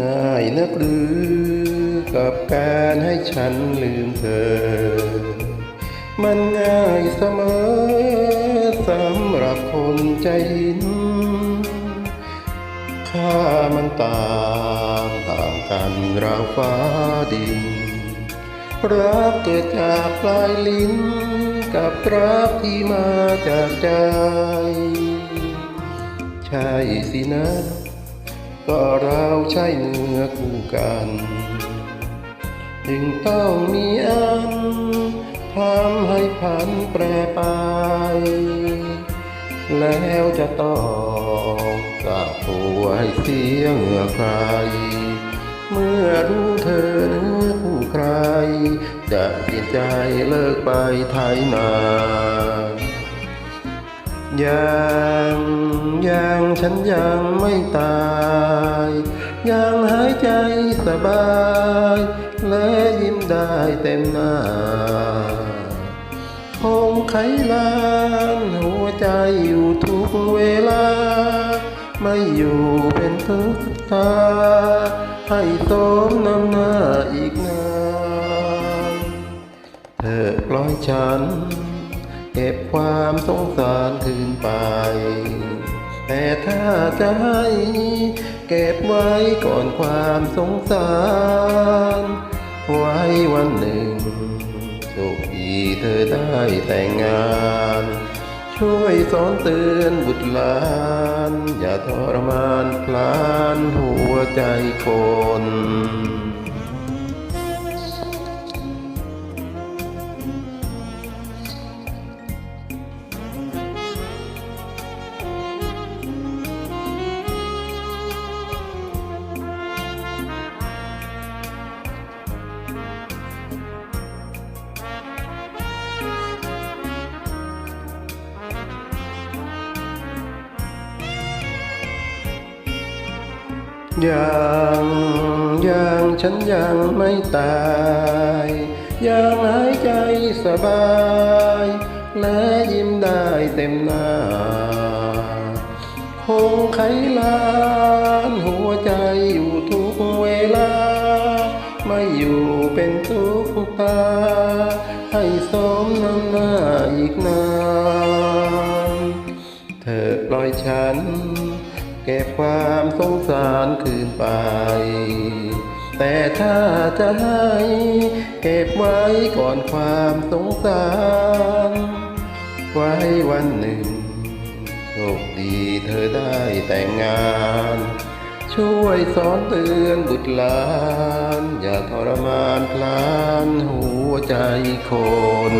ง่ายนักหรือกับการให้ฉันลืมเธอ มันง่ายเสมอสำหรับคนใจหินค่ามันต่างต่างกันราวฟ้าดิน รักเกิดจากปลายลิ้น กับรักที่มาจากใจ ใช่สินะ ก็เราใช่เนื้อคู่กัน จึงต้องมีอันทำให้พันแปรไป แล้วจะต้องกราบตัวให้เสียเหงื่อใคร เมื่อรู้เธอเนื้อคู่ใคร จะเปลี่ยนใจเลิกไปไทยนายังยัง ฉันยังไม่ตาย ยังหายใจสบาย และยิ้มได้เต็มหน้าคงไขลานหัวใจอยู่ทุกเวลา ไม่อยู่เป็นทุกตา ให้สมน้ำหน้าอีกนานเธอปล่อยฉัน เก็บความสงสารคืนไป ถ้าจะให้เก็บไว้ก่อนความสงสาร ไว้วันหนึ่งโชคดีเธอได้แต่งงาน ช่วยสอนเตือนบุตรหลาน อย่าทรมานพลานหัวใจคน ยังยังฉันยังไม่ตาย ยังหายใจสบาย และยิ้มได้เต็มหน้า คงไขลานหัวใจอยู่ทุกเวลา ไม่อยู่เป็นทุกตา ให้สมน้ำหน้าอีกนาน เธอปล่อยฉัน เก็บความสงสารคืนไป แต่ถ้าจะให้เก็บไว้ก่อนความสงสาร ไว้วันหนึ่งโชคดีเธอได้แต่งงาน ช่วยสอนเตือนบุตรหลาน อย่าทรมานพลานหัวใจคน